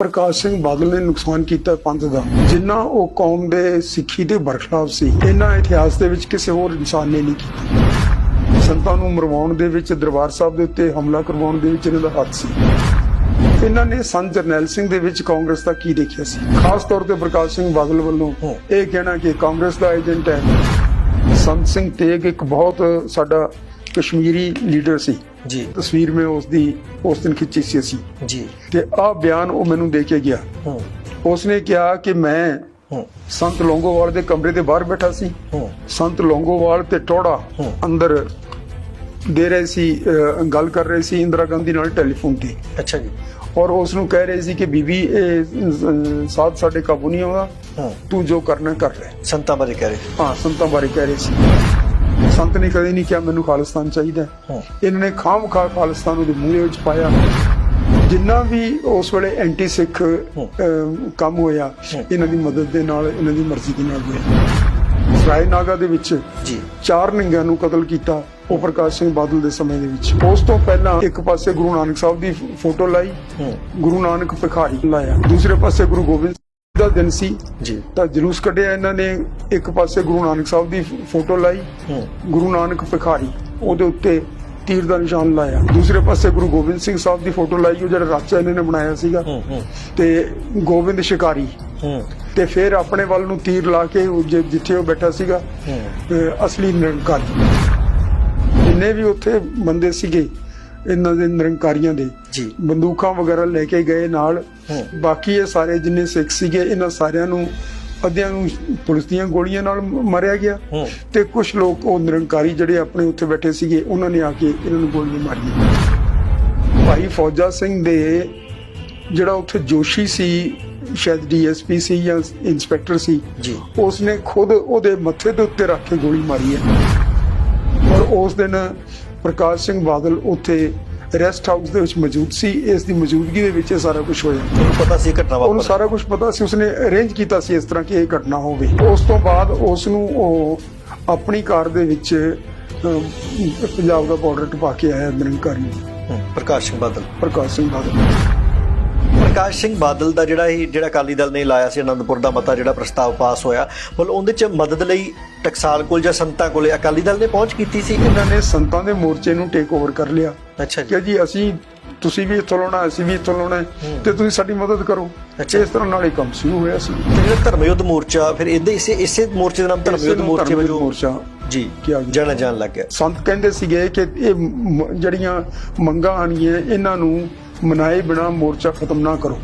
ਪ੍ਰਕਾਸ਼ ਸਿੰਘ ਬਾਦਲ ਨੇ ਨੁਕਸਾਨ ਕੀਤਾ ਪੰਥ ਦਾ। ਜਿੰਨਾ ਉਹ ਕੌਮ ਦੇ ਸਿੱਖੀ ਦੇ ਬਰਖਲਾਫ ਸੀ ਇਹਨਾਂ ਇਤਿਹਾਸ ਦੇ ਵਿੱਚ ਕਿਸੇ ਹੋਰ ਇਨਸਾਨ ਨੇ ਨਹੀਂ ਕੀਤਾ। ਸੰਤਾਂ ਨੂੰ ਮਰਵਾਉਣ ਦੇ ਵਿੱਚ, ਦਰਬਾਰ ਸਾਹਿਬ ਦੇ ਉੱਤੇ ਹਮਲਾ ਕਰਵਾਉਣ ਦੇ ਵਿੱਚ ਇਹਨਾਂ ਦਾ ਹੱਥ ਸੀ। ਇਹਨਾਂ ਨੇ ਸੰਤ ਜਰਨੈਲ ਸਿੰਘ ਦੇ ਵਿੱਚ ਕਾਂਗਰਸ ਦਾ ਕੀ ਦੇਖਿਆ ਸੀ? ਖਾਸ ਤੌਰ ਤੇ ਪ੍ਰਕਾਸ਼ ਸਿੰਘ ਬਾਦਲ ਵੱਲੋਂ ਇਹ ਕਹਿਣਾ ਕਿ ਕਾਂਗਰਸ ਦਾ ਏਜੰਟ ਹੈ। ਸੰਤ ਸਿੰਘ ਤੇਗ ਇੱਕ ਬਹੁਤ ਸਾਡਾ ਕਸ਼ਮੀਰੀ ਲੀਡਰ ਸੀ। ਜੀ। ਤਸਵੀਰ ਮੈਂ ਉਸ ਦੀ ਉਸ ਦਿਨ ਖਿੱਚੀ ਸੀ ਅਸੀਂ। ਜੀ। ਤੇ ਆਹ ਬਿਆਨ ਉਹ ਮੈਨੂੰ ਦੇ ਕੇ ਗਿਆ। ਹੂੰ। ਉਸਨੇ ਕਿਹਾ ਕਿ ਮੈਂ ਹੂੰ। ਸੰਤ ਲੌਂਗੋਵਾਲ ਦੇ ਕਮਰੇ ਦੇ ਬਾਹਰ ਬੈਠਾ ਸੀ। ਹੂੰ। ਸੰਤ ਲੌਂਗੋਵਾਲ ਤੇ ਟੋੜਾ। ਅੰਦਰ ਦੇ ਰਹੇ ਸੀ ਗੱਲ ਕਰ ਰਹੇ ਸੀ ਇੰਦਰਾ ਗਾਂਧੀ ਨਾਲ ਟੈਲੀਫੋਨ ਤੇ। ਅੱਛਾ ਜੀ। ਔਰ ਉਸ ਨੂੰ ਕਹਿ ਰਹੇ ਸੀ ਕਿ ਬੀਬੀ ਸਾਧ ਸਾਡੇ ਕਾਬੂ ਨਹੀਂ ਆਉਂਦਾ। ਹੂੰ। ਤੂੰ ਜੋ ਕਰਨਾ ਕਰ ਲੈ। ਸੰਤਾਂ ਬਾਰੇ ਕਹਿ ਰਹੇ ਹਾਂ ਸੰਤਾਂ ਬਾਰੇ ਕਹਿ ਰਹੇ ਸੀ। ਸੰਤ ਨੇ ਕਦੇ ਨਹੀਂ ਕਿਹਾ ਮੈਨੂੰ ਖਾਲਿਸਤਾਨ ਚਾਹੀਦਾ ਇਹਨਾਂ ਨੇ ਖਾਮ ਖਾ ਖਾਲਿਸਤਾਨ ਉਹਦੇ ਮੂਹਰੇ ਵਿੱਚ ਪਾਇਆ। ਜਿੰਨਾ ਵੀ ਉਸ ਵੇਲੇ ਐਂਟੀ ਸਿੱਖ ਕੰਮ ਹੋਇਆ ਇਹਨਾਂ ਦੀ ਮਦਦ ਦੇ ਨਾਲ ਇਹਨਾਂ ਦੀ ਮਰਜ਼ੀ ਦੇ ਨਾਲ ਹੋਇਆ। ਸਰਾਏ ਨਾਗਾ ਦੇ ਵਿੱਚ ਜੀ। ਚਾਰ ਨਿੰਗਿਆਂ ਨੂੰ ਕਤਲ ਕੀਤਾ ਉਹ ਪ੍ਰਕਾਸ਼ ਸਿੰਘ ਬਾਦਲ ਦੇ ਸਮੇਂ ਦੇ ਵਿੱਚ। ਉਸ ਤੋਂ ਪਹਿਲਾਂ ਇੱਕ ਪਾਸੇ ਗੁਰੂ ਨਾਨਕ ਸਾਹਿਬ ਦੀ ਫੋਟੋ ਲਾਈ ਗੁਰੂ ਨਾਨਕ ਭਿਖਾਰੀ ਲਾਇਆ। ਦੂਸਰੇ ਪਾਸੇ ਗੁਰੂ ਗੋਬਿੰਦ ਦਾ ਦਿਨ ਸੀ। ਜੀ। ਤਾਂ ਜਲੂਸ ਕੱਢਿਆ ਇਹਨਾਂ ਨੇ। ਇੱਕ ਪਾਸੇ ਗੁਰੂ ਨਾਨਕ ਸਾਹਿਬ ਦੀ ਫੋਟੋ ਲਾਈ। ਗੁਰੂ ਨਾਨਕ ਭਿਖਾਰੀ। ਉਹਦੇ ਉੱਤੇ ਤੀਰ ਦਾ ਨਿਸ਼ਾਨ ਲਾਇਆ। ਦੂਸਰੇ ਪਾਸੇ ਗੁਰੂ ਗੋਬਿੰਦ ਸਿੰਘ ਸਾਹਿਬ ਦੀ ਫੋਟੋ ਲਾਈ। ਉਹ ਜਿਹੜਾ ਰਾਜਾ ਇਹਨਾਂ ਨੇ ਬਣਾਇਆ ਸੀਗਾ। ਤੇ ਗੋਬਿੰਦ ਸ਼ਿਕਾਰੀ। ਤੇ ਫਿਰ ਆਪਣੇ ਵੱਲ ਨੂੰ ਤੀਰ ਲਾ ਕੇ ਜਿੱਥੇ ਉਹ ਬੈਠਾ ਸੀਗਾ। ਅਸਲੀ ਨਿਰੰਕਾਰੀ। ਜਿੰਨੇ ਵੀ ਉੱਥੇ ਬੰਦੇ ਸੀਗੇ ਇਹਨਾਂ ਦੇ ਨਿਰੰਕਾਰੀਆਂ ਦੇ। ਜੀ। ਬੰਦੂਕਾਂ ਵਗੈਰਾ ਲੈ ਕੇ ਗਏ ਨਾਲ। ਬਾਕੀ ਇਹ ਸਾਰੇ ਜਿੰਨੇ ਸਿੱਖ ਸੀਗੇ ਇਹਨਾਂ ਸਾਰਿਆਂ ਨੂੰ ਅੱਧਿਆਂ ਨੂੰ ਪੁਲਿਸ ਦੀਆਂ ਗੋਲੀਆਂ ਨਾਲ ਮਾਰਿਆ ਗਿਆ। ਤੇ ਕੁਝ ਲੋਕ ਉਹ ਨਿਰੰਕਾਰੀ ਜਿਹੜੇ ਆਪਣੇ ਉੱਥੇ ਬੈਠੇ ਸੀਗੇ ਉਹਨਾਂ ਨੇ ਆ ਕੇ ਇਹਨਾਂ ਨੂੰ ਗੋਲੀਆਂ ਮਾਰੀਆਂ। ਭਾਈ ਫੌਜਾ ਸਿੰਘ ਦੇ ਜਿਹੜਾ ਉੱਥੇ ਜੋਸ਼ੀ ਸੀ ਸ਼ਾਇਦ ਡੀਐਸਪੀ ਸੀ ਜਾਂ ਇੰਸਪੈਕਟਰ ਸੀ ਜੀ। ਉਸਨੇ ਖੁਦ ਉਹਦੇ ਮੱਥੇ ਦੇ ਉੱਤੇ ਰੱਖ ਕੇ ਗੋਲੀ ਮਾਰੀ ਹੈ। ਔਰ ਉਸ ਦਿਨ ਪ੍ਰਕਾਸ਼ ਸਿੰਘ ਬਾਦਲ ਉੱਥੇ ਰੈਸਟ ਹਾਊਸ ਦੇ ਵਿੱਚ ਮੌਜੂਦ ਸੀ ਇਸ ਦੀ ਮੌਜੂਦਗੀ ਦੇ ਵਿੱਚ ਇਹ ਸਾਰਾ ਕੁਝ ਹੋਇਆ। ਪਤਾ ਸੀ ਘਟਨਾ ਉਹਨੂੰ ਵਾਪਰ ਸਾਰਾ ਕੁਝ ਪਤਾ ਸੀ ਉਸਨੇ ਅਰੇਂਜ ਕੀਤਾ ਸੀ ਇਸ ਤਰ੍ਹਾਂ ਕਿ ਇਹ ਘਟਨਾ ਹੋਵੇ। ਉਸ ਤੋਂ ਬਾਅਦ ਉਸ ਨੂੰ ਉਹ ਆਪਣੀ ਕਾਰ ਦੇ ਵਿੱਚ ਪੰਜਾਬ ਦਾ ਬਾਰਡਰ ਟਪਾ ਕੇ ਆਇਆ ਹੂੰ, ਪ੍ਰਕਾਸ਼ ਸਿੰਘ ਬਾਦਲ। ਪ੍ਰਕਾਸ਼ ਸਿੰਘ ਬਾਦਲ। ਪ੍ਰਕਾਸ਼ ਸਿੰਘ ਬਾਦਲ ਦਾ ਜਿਹੜਾ ਇਹ ਜਿਹੜਾ ਅਕਾਲੀ ਦਲ ਨੇ ਲਾਇਆ ਸੀ ਅਨੰਦਪੁਰ ਦਾ ਮਤਾ ਜਿਹੜਾ ਪ੍ਰਸਤਾਵ ਪਾਸ ਹੋਇਆ ਮਤਲਬ ਉਹਦੇ ਚ ਮਦਦ ਲਈ ਟਕਸਾਲ ਕੋਲ ਜਾਂ ਸੰਤਾਂ ਕੋਲੇ ਅਕਾਲੀ ਦਲ ਨੇ ਪਹੁੰਚ ਕੀਤੀ ਸੀ? ਇਹਨਾਂ ਨੇ ਸੰਤਾਂ ਦੇ ਮੋਰਚੇ ਨੂੰ ਟੇਕ ਓਵਰ ਕਰ ਲਿਆ। ਅੱਛਾ ਜੀ। ਕਿ ਜੀ ਅਸੀਂ ਤੁਸੀਂ ਵੀ ਇੱਥੋਂ ਲਾਉਣਾ ਅਸੀਂ ਵੀ ਇੱਥੋਂ ਲਾਉਣਾ ਹੈ, ਤੇ ਤੁਸੀਂ ਸਾਡੀ ਮਦਦ ਕਰੋ। ਅੱਛਾ। ਇਸ ਤਰ੍ਹਾਂ ਨਾਲ ਇਹ ਕੰਮ ਸ਼ੁਰੂ ਹੋਇਆ ਸੀ। ਤੇ ਜਿਹੜਾ ਧਰਮ ਯੁੱਧ ਮੋਰਚਾ ਫਿਰ ਇਹਦੇ ਇਸੇ ਇਸੇ ਮੋਰਚੇ ਦਾ ਨਾਮ ਧਰਮ ਇਸੇ ਯੁੱਧ ਨੂੰ ਮੋਰਚੇ ਵਜੋਂ ਮੋਰਚਾ। ਜੀ। ਜਾਣਿਆ ਜਾਣ ਲੱਗ ਗਿਆ। ਸੰਤ ਕਹਿੰਦੇ ਸੀਗੇ ਕਿ ਇਹ ਜਿਹੜੀਆਂ ਮੰਗਾਂ ਆਣੀਆਂ ਇਹਨਾਂ ਨੂੰ ਮਨਾਏ ਬਿਨਾ ਮੋਰਚਾ ਖਤਮ ਨਾ ਕਰੋ।